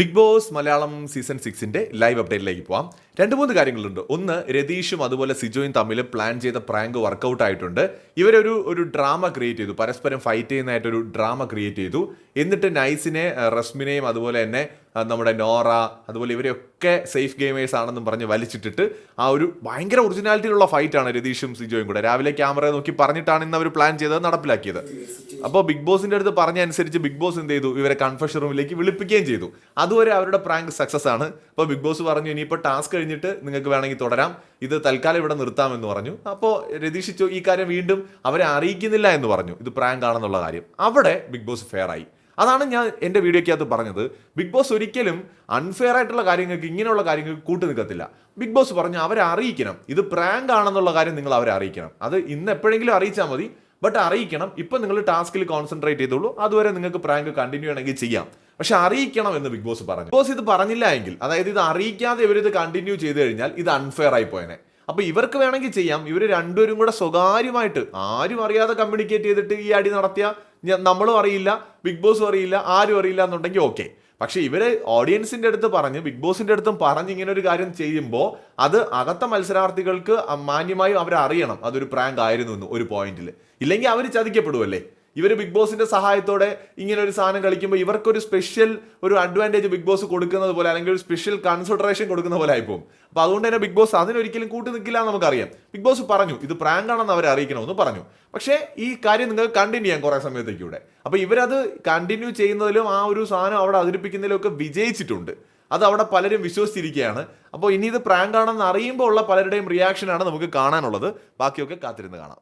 Big Boss Malayalam season സിക്സിന്റെ live അപ്ഡേറ്റിലേക്ക് പോവാം. രണ്ട് മൂന്ന് കാര്യങ്ങളുണ്ട്. ഒന്ന് രതീഷും അതുപോലെ സിജോയും തമ്മിൽ പ്ലാൻ ചെയ്ത പ്രാങ്ക് വർക്കൗട്ട് ആയിട്ടുണ്ട്. ഇവരൊരു ഒരു ഡ്രാമ ക്രിയേറ്റ് ചെയ്തു. പരസ്പരം ഫൈറ്റ് ചെയ്യുന്നതായിട്ടൊരു ഡ്രാമ ക്രിയേറ്റ് ചെയ്തു. എന്നിട്ട് നൈസിനെ റസ്മിനെയും അതുപോലെ തന്നെ നമ്മുടെ നോറ അതുപോലെ ഇവരെയൊക്കെ സേഫ് ഗെയിമേഴ്സ് ആണെന്നും പറഞ്ഞ് വലിച്ചിട്ടിട്ട് ആ ഒരു ഭയങ്കര ഒറിജിനാലിറ്റിയിലുള്ള ഫൈറ്റാണ് രതീഷും സിജോയും കൂടെ. രാവിലെ ക്യാമറ നോക്കി പറഞ്ഞിട്ടാണ് ഇന്ന് അവർ പ്ലാൻ ചെയ്തത് നടപ്പിലാക്കിയത്. അപ്പോൾ ബിഗ് ബോസിന്റെ അടുത്ത് പറഞ്ഞ അനുസരിച്ച് ബിഗ് ബോസ് എന്ത് ചെയ്തു? ഇവരെ കൺഫഷൻ റൂമിലേക്ക് വിളിപ്പിക്കുകയും ചെയ്തു. അതുവരെ അവരുടെ പ്രാങ്ക് സക്സസ് ആണ്. അപ്പോൾ ബിഗ് ബോസ് പറഞ്ഞു ഇനിയിപ്പോൾ ടാസ്ക് കഴിഞ്ഞിട്ട് നിങ്ങൾക്ക് വേണമെങ്കിൽ തുടരാം. ഇത് തൽക്കാലം ഇവിടെ നിർത്താമെന്ന് പറഞ്ഞു. അപ്പോൾ രതീഷിച്ചു ഈ കാര്യം വീണ്ടും അവരെ അറിയിക്കുന്നില്ല എന്ന് പറഞ്ഞു. ഇത് പ്രാങ്ക് ആണെന്നുള്ള കാര്യം. അവിടെ ബിഗ് ബോസ് ഫെയർ ആയി. അതാണ് ഞാൻ എന്റെ വീഡിയോയ്ക്കകത്ത് പറഞ്ഞത്. ബിഗ് ബോസ് ഒരിക്കലും അൺഫെയർ ആയിട്ടുള്ള കാര്യങ്ങൾക്ക് ഇങ്ങനെയുള്ള കാര്യങ്ങൾക്ക് കൂട്ടു നിൽക്കത്തില്ല. ബിഗ് ബോസ് പറഞ്ഞു അവരെ അറിയിക്കണം. ഇത് പ്രാങ്ക് ആണെന്നുള്ള കാര്യം നിങ്ങൾ അവരെ അറിയിക്കണം. അത് ഇന്ന് എപ്പോഴെങ്കിലും അറിയിച്ചാൽ മതി. ബട്ട് അറിയിക്കണം. ഇപ്പം നിങ്ങൾ ടാസ്കിൽ കോൺസെൻട്രേറ്റ് ചെയ്തോളൂ. അതുവരെ നിങ്ങൾക്ക് പ്രാങ്ക് കണ്ടിന്യൂ ആണെങ്കിൽ ചെയ്യാം. പക്ഷെ അറിയിക്കണം എന്ന് ബിഗ് ബോസ് പറഞ്ഞു. ബിഗ് ബോസ് ഇത് പറഞ്ഞില്ല എങ്കിൽ അതായത് ഇത് അറിയിക്കാതെ ഇവരിത് കണ്ടിന്യൂ ചെയ്തു കഴിഞ്ഞാൽ ഇത് അൺഫെയർ ആയി പോയനെ. അപ്പൊ ഇവർക്ക് വേണമെങ്കിൽ ചെയ്യാം. ഇവർ രണ്ടുപേരും കൂടെ സ്വകാര്യമായിട്ട് ആരും അറിയാതെ കമ്മ്യൂണിക്കേറ്റ് ചെയ്തിട്ട് ഈ അടി നടത്തിയ നമ്മളും അറിയില്ല ബിഗ് ബോസും അറിയില്ല ആരും അറിയില്ല എന്നുണ്ടെങ്കിൽ ഓക്കെ പക്ഷെ ഇവർ ഓഡിയൻസിന്റെ അടുത്ത് പറഞ്ഞ് ബിഗ് ബോസിന്റെ അടുത്തും പറഞ്ഞ് ഇങ്ങനെ ഒരു കാര്യം ചെയ്യുമ്പോൾ അത് അകത്ത മത്സരാർത്ഥികൾക്ക് മാന്യമായും അവരറിയണം. അതൊരു പ്രാങ്ക് ആയിരുന്നു എന്ന് ഒരു പോയിന്റിൽ ഇല്ലെങ്കിൽ അവർ ചതിക്കപ്പെടുമല്ലേ ഇവർ ബിഗ് ബോസിന്റെ സഹായത്തോടെ ഇങ്ങനെ ഒരു സാധനം കളിക്കുമ്പോൾ ഇവർക്കൊരു സ്പെഷ്യൽ ഒരു അഡ്വാന്റേജ് ബിഗ് ബോസ് കൊടുക്കുന്നത് പോലെ അല്ലെങ്കിൽ ഒരു സ്പെഷ്യൽ കൺസിഡറേഷൻ കൊടുക്കുന്ന പോലെ ആയിപ്പോവും. അപ്പോൾ അതുകൊണ്ട് തന്നെ ബിഗ് ബോസ് അതിനൊരിക്കലും കൂട്ടി നിൽക്കില്ല എന്ന് നമുക്കറിയാം. ബിഗ് ബോസ് പറഞ്ഞു ഇത് പ്രാങ്കാണെന്ന് അവരെ അറിയിക്കണമെന്ന് പറഞ്ഞു. പക്ഷേ ഈ കാര്യം നിങ്ങൾക്ക് കണ്ടിന്യൂ ചെയ്യാം കുറേ സമയത്തേക്കൂടെ. ഇവിടെ അപ്പൊ ഇവരത് കണ്ടിന്യൂ ചെയ്യുന്നതിലും ആ ഒരു സാധനം അവിടെ അവതരിപ്പിക്കുന്നതിലും ഒക്കെ വിജയിച്ചിട്ടുണ്ട്. അത് അവിടെ പലരും വിശ്വസിച്ചിരിക്കുകയാണ്. അപ്പോൾ ഇനി ഇത് പ്രാങ്കാണെന്ന് അറിയുമ്പോൾ ഉള്ള പലരുടെയും റിയാക്ഷനാണ് നമുക്ക് കാണാനുള്ളത്. ബാക്കിയൊക്കെ കാത്തിരുന്ന് കാണാം.